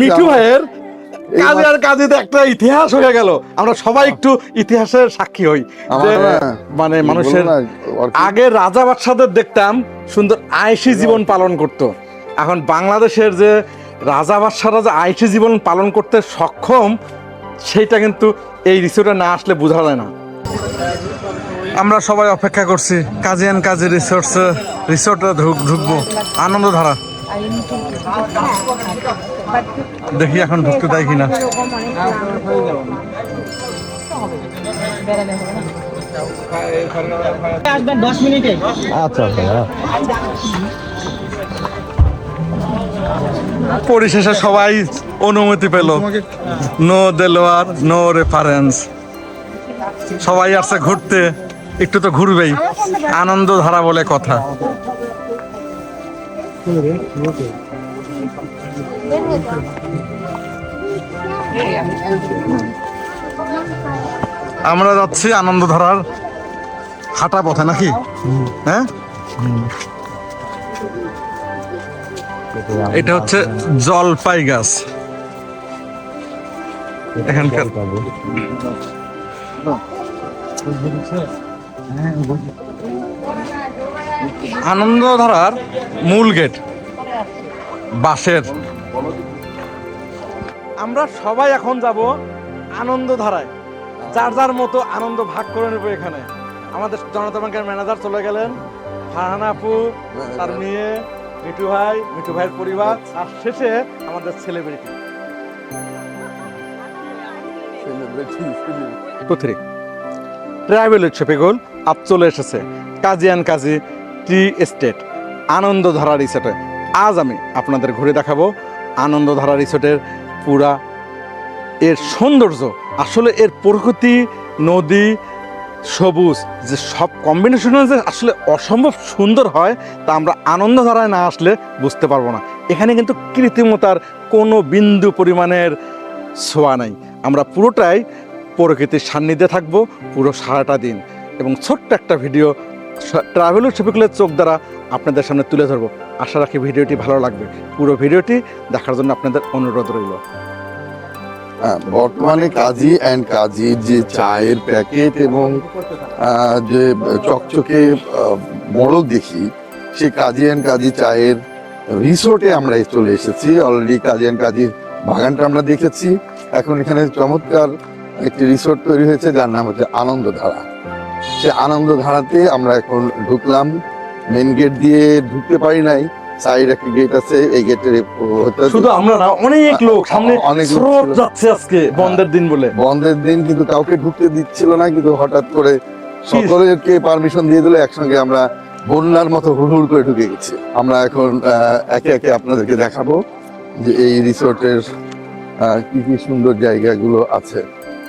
মিঠু ভাইয়ের কাজে আর কাজেতে একটা ইতিহাস হয়ে গেল। আমরা সবাই একটু ইতিহাসের সাক্ষী হই। আমার যে, না, মানে মানুষের আগে রাজা বাদশাদের দেখতাম সুন্দর আয়সী জীবন পালন করত। এখন বাংলাদেশের যে রাজা বাদশারা যে আয়সী জীবন পালন করতে সক্ষম সেইটা কিন্তু এই রিসোর্টে না আসলে বোঝা যায় না। আমরা সবাই অপেক্ষা করছি কাজিয়ান কাজী রিসোর্টস রিসোর্টে ঢুকবো। আনন্দধারা। দেখি এখন ঢুকতে দেয় কিনা। আসবেন দশ মিনিটে আচ্ছা পরিশেষে সবাই অনুমতি পেল। নো দেলোয়ার নো রেফারেন্স সবাই আসছে ঘুরতে একটু তো ঘুরবেই। আনন্দ ধারা বলে কথা। আমরা যাচ্ছি আনন্দধারার হাঁটা পথে নাকি? হ্যাঁ? এটা হচ্ছে জলপাই গাছ এখানকার আনন্দধারার মূল গেট বাসের। আমরা সবাই এখন যাব আনন্দধারায়। যার যার মতো আনন্দ ভাগ করে নেব এখানে। আমাদের জনতা ব্যাংকের ম্যানেজার চলে গেলেন। ফারহানা আপু তার মেয়ে মিঠু ভাই মিঠু ভাইয়ের পরিবার আর শেষে আমাদের সেলিব্রিটি ট্রাভেল উৎসবে গোল আপ চলে এসেছে। কাজিয়ান কাজী টি এস্টেট, আনন্দধারা রিসোর্টে। আজ আমি আপনাদের ঘুরে দেখাবো আনন্দধারা রিসোর্টের পুরা এর সৌন্দর্য, আসলে এর প্রকৃতি, নদী, সবুজ, যে সব কম্বিনেশন যে আসলে অসম্ভব সুন্দর হয়, তা আমরা আনন্দধারায় না আসলে বুঝতে পারব না। এখানে কিন্তু কৃত্রিমতার কোনো বিন্দু পরিমাণের ছোঁয়া নাই। আমরা পুরোটাই প্রকৃতির সান্নিধ্যে থাকব পুরো সারাটা দিন। এবং ছোট্ট একটা ভিডিও ট্রাভেল ছবিগুলোর চোখ দ্বারা আপনাদের সামনে তুলে ধরবো। আশা রাখি ভিডিওটি ভালো লাগবে। পুরো ভিডিওটি দেখার জন্য আপনাদের অনুরোধ রইল। বর্তমানে কাজী অ্যান্ড কাজীর যে চায়ের প্যাকেট এবং যে চকচকে মোড়ক দেখি, সেই কাজী অ্যান্ড কাজী চায়ের রিসোর্টে আমরা চলে এসেছি। অলরেডি কাজী অ্যান্ড কাজীর বাগানটা আমরা দেখেছি। এখন এখানে চমৎকার একটি রিসোর্ট তৈরি হয়েছে, যার নাম হচ্ছে আনন্দধারা। সে আনন্দধারাতে আমরা এখন ঢুকলাম। মেন গেট দিয়ে ঢুকতে পারি নাই। সাইড একটা গেট আছে এই গেটের শুধু আমরা না অনেক লোক সামনে অনেক লোক যাচ্ছে আজকে বন্ধের দিন বলে। বন্ধের দিন কিন্তু কাউকে ঢুকতে দিচ্ছিল না কিন্তু হঠাৎ করে সকলকে পারমিশন দিয়ে দিলে একসঙ্গে আমরা বন্যার মতো হুড়হুড় করে ঢুকে গেছি। আমরা এখন একে একে আপনাদেরকে দেখাবো যে এই রিসোর্টের কি কি সুন্দর জায়গাগুলো আছে।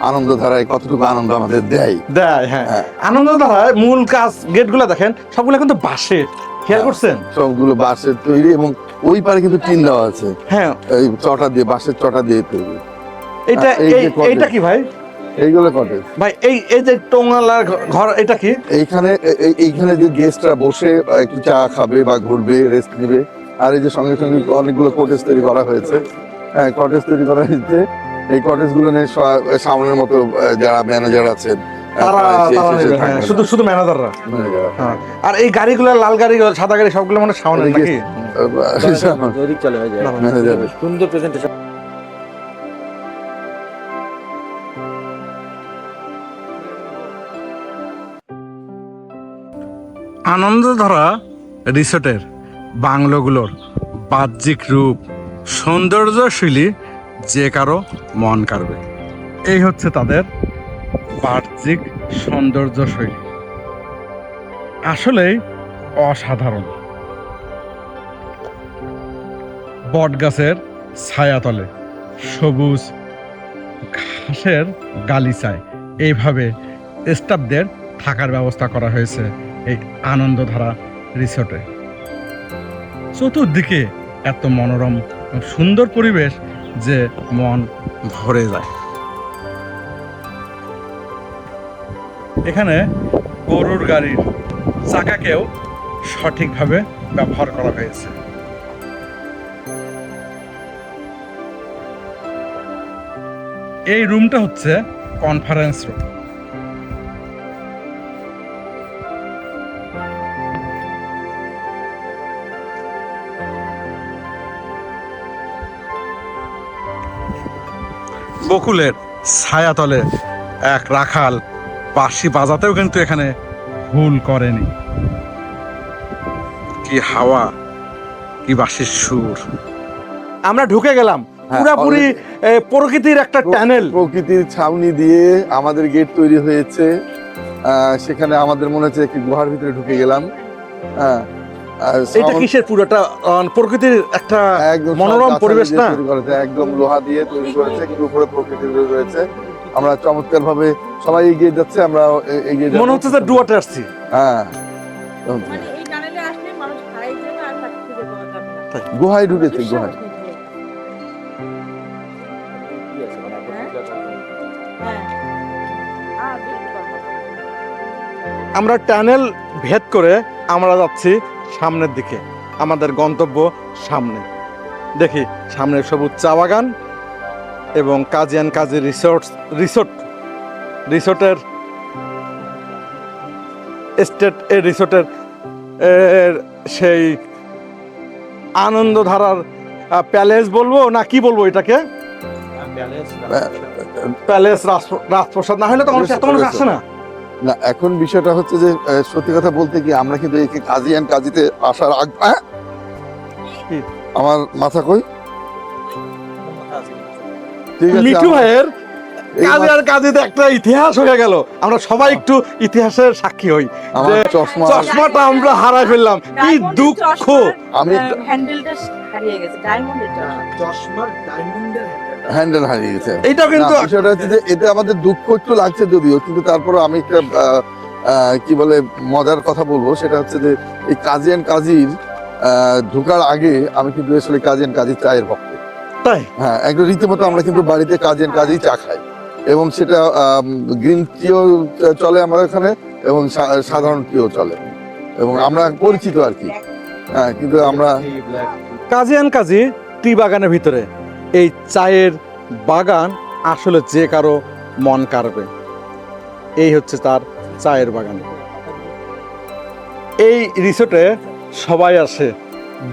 আনন্দধারায় কতটুকু আনন্দ আমাদের দেয়? দেয় হ্যাঁ। হ্যাঁ। আনন্দধারায় মূল কাজ গেটগুলো দেখেন সবগুলো কিন্তু বাঁশের খেয়াল হ্যাঁ। করছেন? সবগুলো বাঁশের তৈরি এবং ওই পারে কিন্তু টিন দেওয়া আছে। হ্যাঁ। এই চটা দিয়ে বাঁশের চটা দিয়ে তৈরি। এটা। এইটা কি ভাই? এইগুলো কটেজ ভাই এই এই যে টোঙালার ঘর এটা কি? এইখানে এইখানে যে গেস্টরা বসে একটু চা খাবে বা ঘুরবে রেস্ট নেবে আর এই যে সঙ্গে সঙ্গে অনেকগুলো কটেজ তৈরি করা হয়েছে। হ্যাঁ কটেজ তৈরি করা হয়েছে। এই কটেজগুলো নিয়ে সামনের মতো যারা ম্যানেজার আছেন। শুধু শুধু ম্যানেজাররা আর এই গাড়িগুলো লাল গাড়ি সাদা গাড়ি সবগুলো মানে সামনে নাকি? চলে হয়ে যায়। সুন্দর প্রেজেন্টেশন আনন্দধারা রিসোর্টের বাংলোগুলোর বাহ্যিক রূপ সৌন্দর্যশীলী যে কারও মন কাড়বে। এই হচ্ছে তাদের বাহ্যিক সৌন্দর্য শৈলী। আসলেই অসাধারণ। বটগাছের ছায়াতলে সবুজ ঘাসের গালিচায় এইভাবে স্টাফদের থাকার ব্যবস্থা করা হয়েছে এই আনন্দধারা রিসোর্টে। চতুর্দিকে এত মনোরম সুন্দর পরিবেশ যে মন ভরে যায়। এখানে গরুর গাড়ির চাকাকেও সঠিকভাবে ব্যবহার করা হয়েছে। এই রুমটা হচ্ছে কনফারেন্স রুম বকুলের ছায়াতলে এক রাখাল বাঁশি বাজাতেও কিন্তু এখানে ভুল করেনি। কি হাওয়া কি বাঁশির সুর। আমরা ঢুকে গেলাম হ্যাঁ, পুরাপুরি প্রকৃতির একটা টানেল প্রকৃতির ছাউনি দিয়ে আমাদের গেট তৈরি হয়েছে। আহ, সেখানে আমাদের মনে হচ্ছে একটি গুহার ভিতরে ঢুকে গেলাম। হ্যাঁ এটা কিসের পুরোটা প্রকৃতির একটা মনোরম পরিবেশ না? একদম লোহা দিয়ে তৈরি করেছে কিন্তু উপরে প্রকৃতি রয়েছে আমরা চমৎকার ভাবে সবাই এগিয়ে যাচ্ছে আমরা এগিয়ে। মনে হচ্ছে যে ডুয়াটে আসছি হ্যাঁ মানে। গুহায় ঢুকেছে গুহায় হ্যাঁ। আমরা টানেল ভেদ করে আমরা যাচ্ছি সামনের দিকে। আমাদের গন্তব্য সামনে। দেখি সামনে সবুজ চা বাগান এবং কাজিয়ান কাজী রিসোর্টস রিসোর্ট রিসোর্টের স্টেট এই রিসোর্টের সেই আনন্দধারার প্যালেস বলব না কি বলব এটাকে? প্যালেস রাজ- রাজপ্রসাদ। না হলে তো মানুষ এত মানুষ আসে না। না এখন বিষয়টা হচ্ছে যে সত্যি কথা বলতে কি আমরা কিন্তু একে কাজী অ্যান্ড কাজীতে আসার আগ হ্যাঁ? আমার মাথা কই? ঠিক আছে মিঠু ভাইয়ের কাজে আর কাজেতে একটা ইতিহাস হয়ে গেল। আমরা সবাই একটু ইতিহাসের সাক্ষী হই। আমার যে চশমা চশমাটা আমরা হারাই ফেললাম। কি দুঃখ। আমি হ্যান্ডেলটা হারিয়ে গেছে ডায়মন্ডের চশমা। হ্যান্ডেল হারিয়ে গেছে। এইটাও কিন্তু বিষয়টা হচ্ছে যে এতে আমাদের দুঃখ একটু লাগছে যদিও কিন্তু তারপরে আমি একটা কি বলে মজার কথা বলব। সেটা হচ্ছে যে এই কাজী অ্যান্ড কাজীর ঢোকার আগে আমি কিন্তু আসলে কাজী অ্যান্ড কাজীর চায়ের ভক্ত। তাই? হ্যাঁ একদম রীতিমতো আমরা কিন্তু বাড়িতে কাজী অ্যান্ড কাজী চা খাই। এবং সেটা গ্রিন টিও চলে আমাদের এখানে এবং সাধারণ টিও চলে। এবং আমরা পরিচিত আর কি। হ্যাঁ কিন্তু আমরা কাজী আন কাজী টি বাগানের ভিতরে। এই চায়ের বাগান আসলে যে কারও মন কাড়বে। এই হচ্ছে তার চায়ের বাগান। এই রিসোর্টে সবাই আসে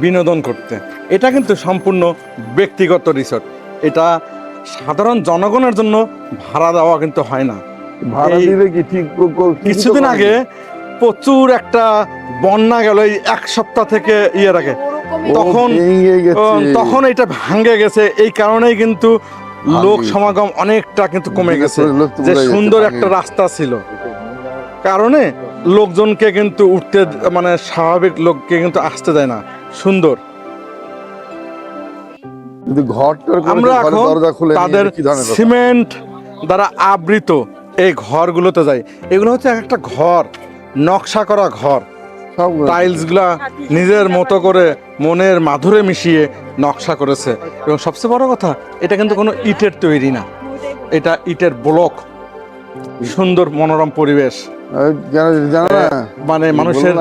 বিনোদন করতে। এটা কিন্তু সম্পূর্ণ ব্যক্তিগত রিসোর্ট। এটা সাধারণ জনগণের জন্য ভাড়া দেওয়া কিন্তু হয় না। ভাড়া দিবে কি? ঠিক কো- কো- ঠিক কিছুদিন আগে প্রচুর একটা বন্যা গেল এই এক সপ্তাহ থেকে ইয়ে রাখে তখন তখন এটা ভাঙ্গে গেছে। এই কারণেই কিন্তু লোক সমাগম অনেকটা কিন্তু কমে গেছে। যে সুন্দর একটা রাস্তা ছিল। কারণে লোকজনকে কিন্তু উঠতে মানে স্বাভাবিক লোককে কিন্তু আসতে দেয় না। সুন্দর। কিন্তু ঘরটার আমরা দরজা খুলে তাদের? সিমেন্ট দ্বারা আবৃত এই ঘরগুলোতে যাই। এগুলো হচ্ছে এক একটা ঘর নকশা করা ঘর। সবগুলো। টাইলসগুলা নিজের মতো করে মনের মাধুরে মিশিয়ে নকশা করেছে। এবং সবচেয়ে বড় কথা এটা কিন্তু কোনো ইটের তৈরি না। এটা ইটের ব্লক সুন্দর মনোরম পরিবেশ? মানে মানুষের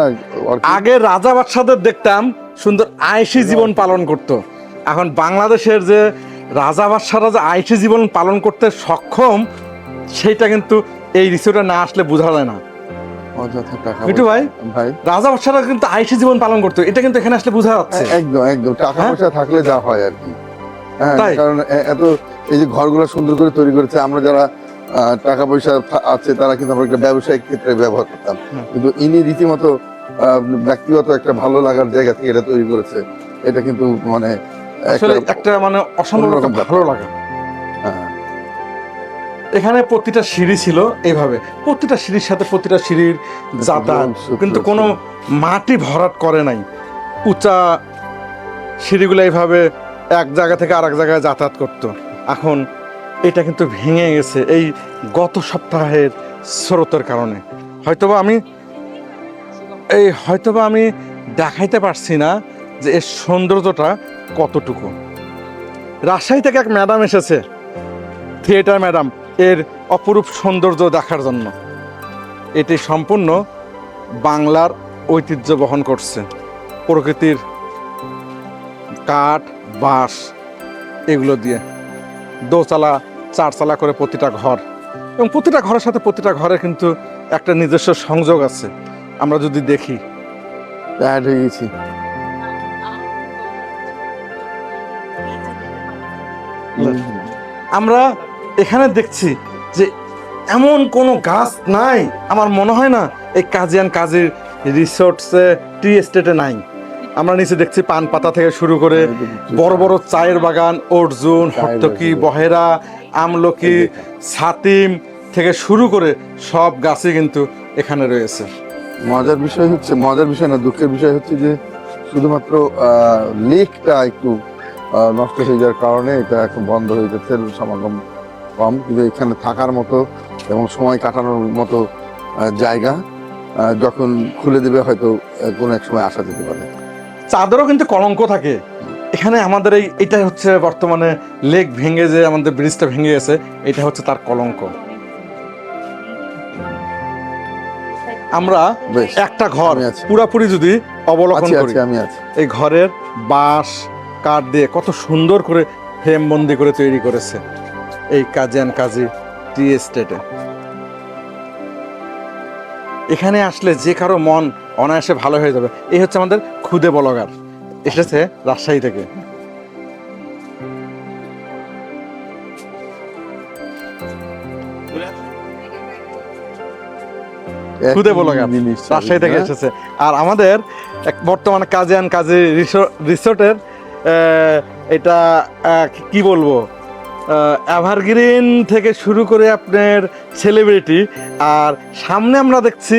আগে রাজা বাদশাদের দেখতাম সুন্দর আয়সী জীবন পালন করত। এখন বাংলাদেশের যে রাজা বাদশারা যে আয়সী জীবন পালন করতে সক্ষম সেটা কিন্তু এই রিসোর্টে না আসলে বোঝা যায় না। অযথা টাকা মিঠু ভাই ভাই। রাজা বাদশারা কিন্তু জীবন পালন করতো এটা কিন্তু এখানে আসলে বোঝা যাচ্ছে। একদম একদম টাকা হ্যাঁ? পয়সা থাকলে যা হয় আর কি। হ্যাঁ কারণ এত এই যে ঘরগুলো সুন্দর করে তৈরি করেছে আমরা যারা টাকা পয়সা আছে তারা কিন্তু আমরা একটা ব্যবসায়িক ক্ষেত্রে ব্যবহার করতাম। কিন্তু ইনি রীতিমতো আহ, ব্যক্তিগত একটা ভালো লাগার জায়গা থেকে এটা তৈরি করেছে। এটা কিন্তু মানে আসলে একটা- মানে অসম্ভব ভালো লাগা। হ্যাঁ। এখানে প্রতিটা সিঁড়ি ছিল এইভাবে। প্রতিটা সিঁড়ির সাথে প্রতিটা সিঁড়ির যাতায়াত কিন্তু। কোনো মাটি ভরাট করে নাই। উঁচা সিঁড়িগুলো এইভাবে এক জায়গা থেকে আরেক জায়গায় যাতায়াত করতো। এখন এটা কিন্তু ভেঙে গেছে এই গত সপ্তাহের স্রোতের কারণে। হয়তোবা আমি এই হয়তোবা আমি দেখাইতে পারছি না যে এর সৌন্দর্যটা কতটুকু? রাজশাহী থেকে এক ম্যাডাম এসেছে, থিয়েটার ম্যাডাম, এর অপরূপ সৌন্দর্য দেখার জন্য। এটি সম্পূর্ণ বাংলার ঐতিহ্য বহন করছে। প্রকৃতির কাঠ, বাঁশ, এগুলো দিয়ে। দোতলা চারচালা করে প্রতিটা ঘর। এবং প্রতিটা ঘরের সাথে প্রতিটা ঘরে কিন্তু একটা নিজস্ব সংযোগ আছে। আমরা যদি দেখি। হয়ে গেছি। আমরা এখানে দেখছি যে এমন কোনো গাছ নাই। আমার মনে হয় না এই কাজিয়ান কাজীর রিসোর্টসে টি এস্টেটে নাই। আমরা নিচে দেখছি পান পাতা থেকে শুরু করে বড় বড় চায়ের বাগান অর্জুন হর্তকি বহেরা আমলকি ছাতিম থেকে শুরু করে সব গাছই কিন্তু এখানে রয়েছে। মজার বিষয় হচ্ছে মজার বিষয় না দুঃখের বিষয় হচ্ছে যে শুধুমাত্র লেকটা একটু নষ্ট হয়ে যাওয়ার কারণে এটা এখন বন্ধ হয়ে যাচ্ছে সমাগম কম। কিন্তু এখানে থাকার মতো এবং সময় কাটানোর মতো জায়গা যখন খুলে দেবে হয়তো কোনো এক সময় আসা যেতে পারে। চাদরও কিন্তু কলঙ্ক থাকে। এখানে আমাদের এই এটা হচ্ছে বর্তমানে লেক ভেঙে যে আমাদের ব্রিজটা ভেঙে গেছে এটা হচ্ছে তার কলঙ্ক। আমরা একটা ঘর আমি আছি। পুরাপুরি যদি অবলোকন করি আমি আছি। এই ঘরের বাঁশ কাঠ দিয়ে কত সুন্দর করে ফ্রেম বন্দি করে তৈরি করেছে। এই কাজিয়ান কাজী টি এস্টেটে। এখানে আসলে যে কারও মন অনায়াসে ভালো হয়ে যাবে এই হচ্ছে আমাদের খুদে বলগার। এসেছে রাজশাহী থেকে। খুদে বলগার রাজশাহী থেকে হ্যাঁ? এসেছে। আর আমাদের এক বর্তমানে কাজিয়ান কাজী রিসোর্টের এটা কি বলব? এভারগ্রিন থেকে শুরু করে আপনার সেলিব্রিটি আর সামনে আমরা দেখছি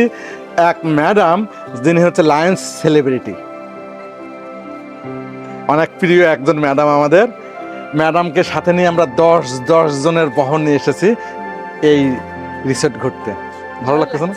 এক ম্যাডাম যিনি হচ্ছে লায়ন্স সেলিব্রিটি অনেক প্রিয় একজন ম্যাডাম আমাদের। ম্যাডামকে সাথে নিয়ে আমরা দশ দশ জনের বহন নিয়ে এসেছি এই রিসোর্ট ঘুরতে। ভালো লাগতেছে না?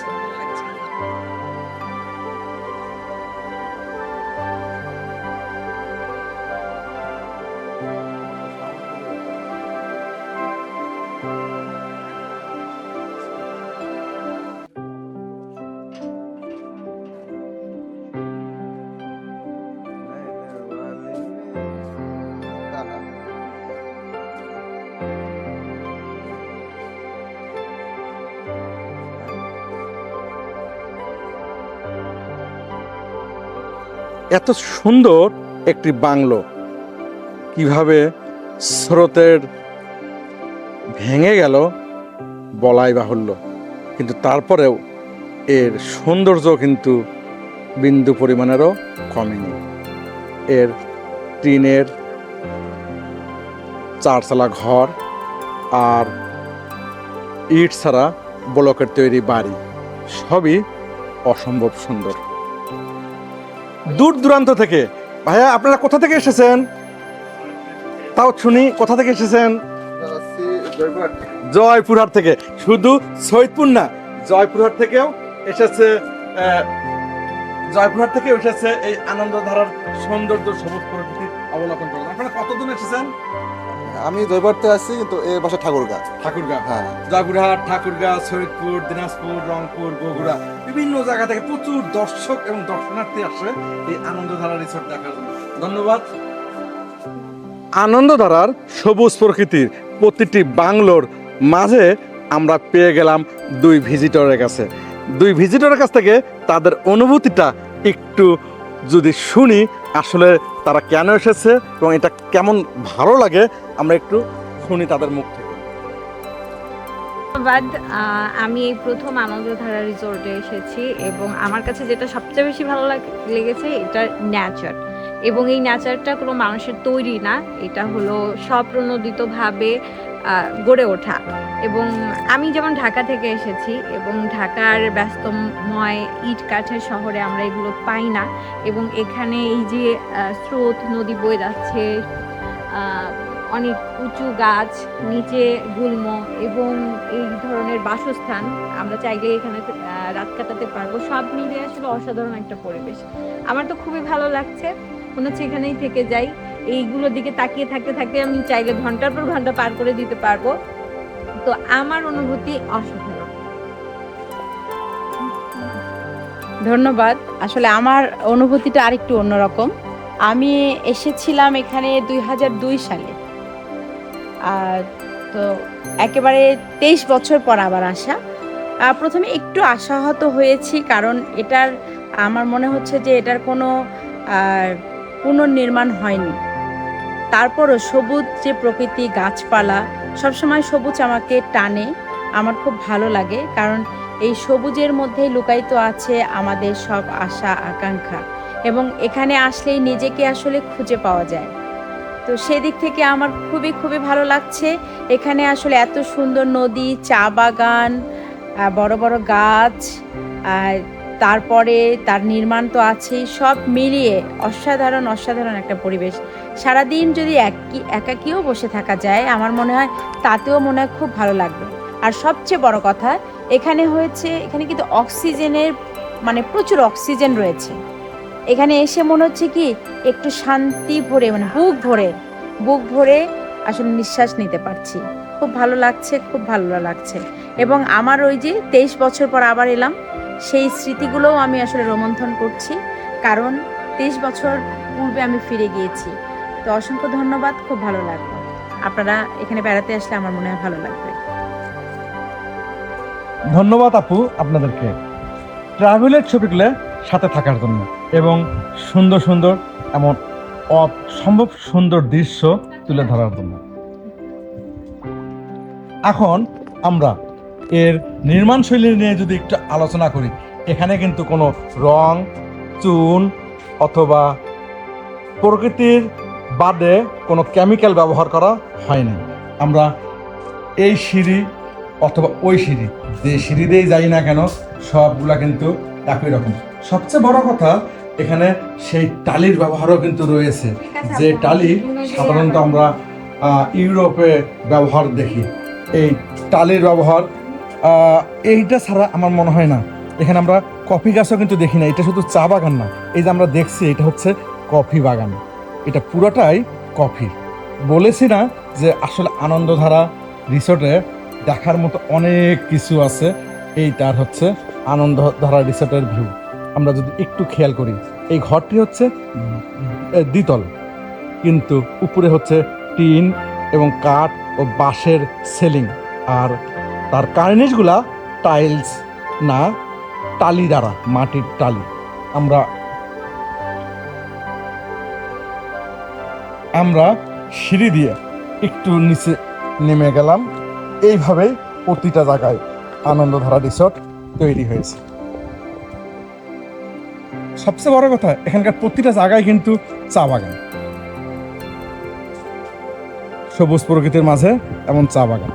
এত সুন্দর একটি বাংলো। কীভাবে স্রোতের ভেঙে গেল বলাই বাহুল্য। কিন্তু তারপরেও এর সৌন্দর্য কিন্তু বিন্দু পরিমাণেরও কমেনি। এর টিনের চারচালা ঘর আর ইট ছাড়া ব্লকের তৈরি বাড়ি সবই অসম্ভব সুন্দর। দূর দূরান্ত থেকে। ভাইয়া, আপনারা কোথা থেকে এসেছেন? তাও শুনি, কোথা থেকে এসেছেন? জয়পুরহাট থেকে। শুধু সৈদপুর না, জয়পুরহাট থেকেও এসেছে জয়পুরহাট থেকে এসেছে এই আনন্দধারার সৌন্দর্য সবুজ প্রকৃতি অবলোকন করলেন আপনারা কতদিন এসেছেন? আমি জয়বাড়তে আসছি কিন্তু এর বাসা ঠাকুরগা। ঠাকুরগাঁ? হ্যাঁ। জয়পুরহাট ঠাকুরগাঁ সৈয়দপুর দিনাজপুর রংপুর বগুড়া বিভিন্ন জায়গা থেকে প্রচুর দর্শক এবং দর্শনার্থী আসে এই আনন্দধারা রিসোর্ট দেখার জন্য। ধন্যবাদ। আনন্দধারার সবুজ প্রকৃতির প্রতিটি বাংলোর মাঝে আমরা পেয়ে গেলাম দুই ভিজিটরের কাছে। দুই ভিজিটরের কাছ থেকে তাদের অনুভূতিটা একটু যদি শুনি আসলে তারা কেন এসেছে এবং এটা কেমন ভালো লাগে, আমরা একটু শুনি তাদের মুখ থেকে। ধন্যবাদ। আমি এই প্রথম আনন্দধারা রিসোর্টে এসেছি এবং আমার কাছে যেটা সবচেয়ে বেশি ভালো লাগ- লেগেছে এটা ন্যাচার এবং এই ন্যাচারটা কোনো মানুষের তৈরি না, এটা হলো স্বপ্রণোদিতভাবে গড়ে ওঠা। এবং আমি যেমন ঢাকা থেকে এসেছি এবং ঢাকার ব্যস্তময় ইট কাঠের শহরে আমরা এগুলো পাই না এবং এখানে এই যে স্রোত, নদী বয়ে যাচ্ছে অনেক উঁচু গাছ, নিচে গুল্ম এবং এই ধরনের বাসস্থান, আমরা চাইলে এখানে রাত কাটাতে পারব। সব মিলিয়ে আসলে অসাধারণ একটা পরিবেশ। আমার তো খুবই ভালো লাগছে। হচ্ছে এখানেই থেকে যাই। এইগুলোর দিকে তাকিয়ে থাকতে থাকতে আমি চাইলে ঘণ্টার পর ঘণ্টা পার করে দিতে পারব। তো আমার অনুভূতি অসাধারণ। ধন্যবাদ। আসলে আমার অনুভূতিটা আরেকটু অন্যরকম। আমি এসেছিলাম এখানে দুই দুই সালে। আর তো একেবারে তেইশ বছর পর আবার আসা। প্রথমে একটু আশাহত হয়েছি কারণ এটার, আমার মনে হচ্ছে যে এটার কোনো পুনর্নির্মাণ হয়নি। তারপরও সবুজ যে প্রকৃতি, গাছপালা, সবসময় সবুজ আমাকে টানে। আমার খুব ভালো লাগে কারণ এই সবুজের মধ্যেই লুকায়িত আছে আমাদের সব আশা, আকাঙ্ক্ষা এবং এখানে আসলেই নিজেকে আসলে খুঁজে পাওয়া যায়। তো সেদিক থেকে আমার খুবই খুবই ভালো লাগছে। এখানে আসলে এত সুন্দর নদী, চা বাগান বড় বড় গাছ, আর তারপরে তার নির্মাণ তো আছেই, সব মিলিয়ে অসাধারণ অসাধারণ একটা পরিবেশ। সারাদিন যদি একই, একাকিও বসে থাকা যায়, আমার মনে হয় তাতেও মনে হয় খুব ভালো লাগবে। আর সবচেয়ে বড় কথা, এখানে হয়েছে, এখানে কিন্তু অক্সিজেনের মানে প্রচুর অক্সিজেন রয়েছে। এখানে এসে মনে হচ্ছে কি, একটু শান্তি ভরে মানে বুক ভরে বুক ভরে আসলে নিঃশ্বাস নিতে পারছি। খুব ভালো লাগছে, খুব ভালো লাগছে। এবং আমার ওই যে তেইশ বছর পর আবার এলাম সেই স্মৃতিগুলোও আমি আসলে রোমন্থন করছি। কারণ তেইশ বছর পূর্বে আমি ফিরে গিয়েছি। তো অসংখ্য ধন্যবাদ, খুব ভালো লাগল। আপনারা এখানে বেড়াতে আসলে আমার মনে হয় ভালো লাগবে। ধন্যবাদ আপু আপনাদেরকে। ট্রাভেলের ছবিগুলো সাথে থাকার জন্য এবং সুন্দর সুন্দর এমন অসম্ভব সুন্দর দৃশ্য তুলে ধরার জন্য। এখন আমরা এর নির্মাণ শৈলী নিয়ে যদি একটু আলোচনা করি এখানে কিন্তু কোনো রং চুন অথবা প্রকৃতির বাদে কোনো কেমিক্যাল ব্যবহার করা হয়নি আমরা এই সিঁড়ি অথবা ওই সিঁড়ি যে সিঁড়ি দিয়েই যাই না কেন সবগুলা কিন্তু একই রকম। সবচেয়ে বড় কথা এখানে সেই টালির ব্যবহারও কিন্তু রয়েছে। যে টালি সাধারণত আমরা ইউরোপে ব্যবহার দেখি। এই টালির ব্যবহার এইটা ছাড়া আমার মনে হয় না। এখানে আমরা কফি গাছও কিন্তু দেখি না, এটা শুধু চা বাগান না। এই যে আমরা দেখছি, এটা হচ্ছে কফি বাগান। এটা পুরোটাই কফি। বলেছি না যে আসলে আনন্দধারা রিসোর্টে দেখার মতো অনেক কিছু আছে। এইটার হচ্ছে আনন্দধারা রিসোর্টের ভিউ। আমরা যদি একটু খেয়াল করি, এই ঘরটি হচ্ছে দ্বিতল। কিন্তু উপরে হচ্ছে টিন এবং কাঠ ও বাঁশের সেলিং। আর তার কার্নিশগুলা টাইলস না টালি দ্বারা, মাটির টালি। আমরা আমরা সিঁড়ি দিয়ে একটু নিচে নেমে গেলাম। এইভাবেই প্রতিটা জায়গায় আনন্দধারা রিসোর্ট তৈরি হয়েছে। সবচেয়ে বড় কথা, এখানকার প্রতিটা জায়গায় কিন্তু চা বাগান। সবুজ প্রকৃতির মাঝে এমন চা বাগান।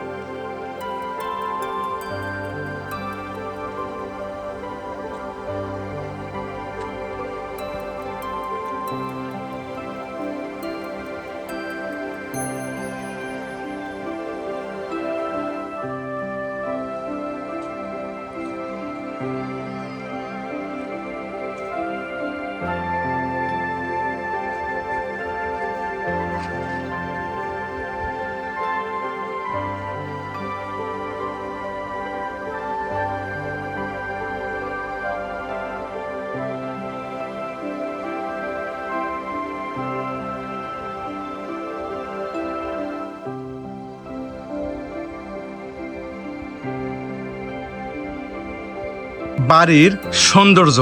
বাড়ির সৌন্দর্য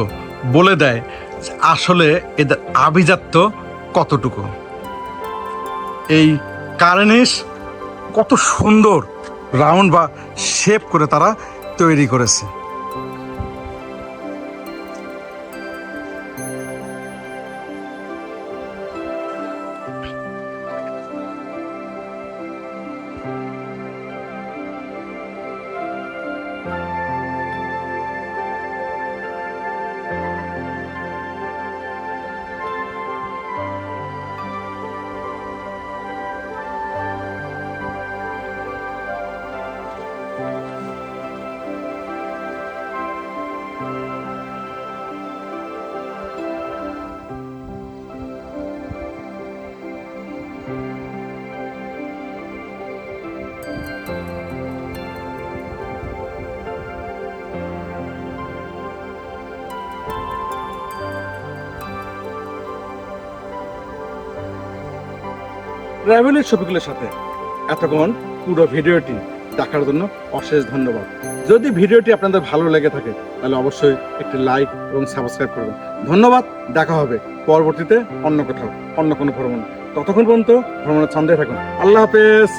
বলে দেয় আসলে এদের আভিজাত্য কতটুকু। এই কার্নিশ কত সুন্দর রাউন্ড বা শেপ করে তারা তৈরি করেছে। ট্রাভেলের ছবিগুলোর সাথে। এতক্ষণ পুরো ভিডিওটি দেখার জন্য অশেষ ধন্যবাদ। যদি ভিডিওটি আপনাদের ভালো লেগে থাকে, তাহলে অবশ্যই একটি লাইক এবং সাবস্ক্রাইব করবেন। ধন্যবাদ, দেখা হবে পরবর্তীতে অন্য কোথাও, অন্য কোনো ভ্রমণ। ততক্ষণ পর্যন্ত ভ্রমণের ছন্দে থাকুন। আল্লাহ হাফেজ!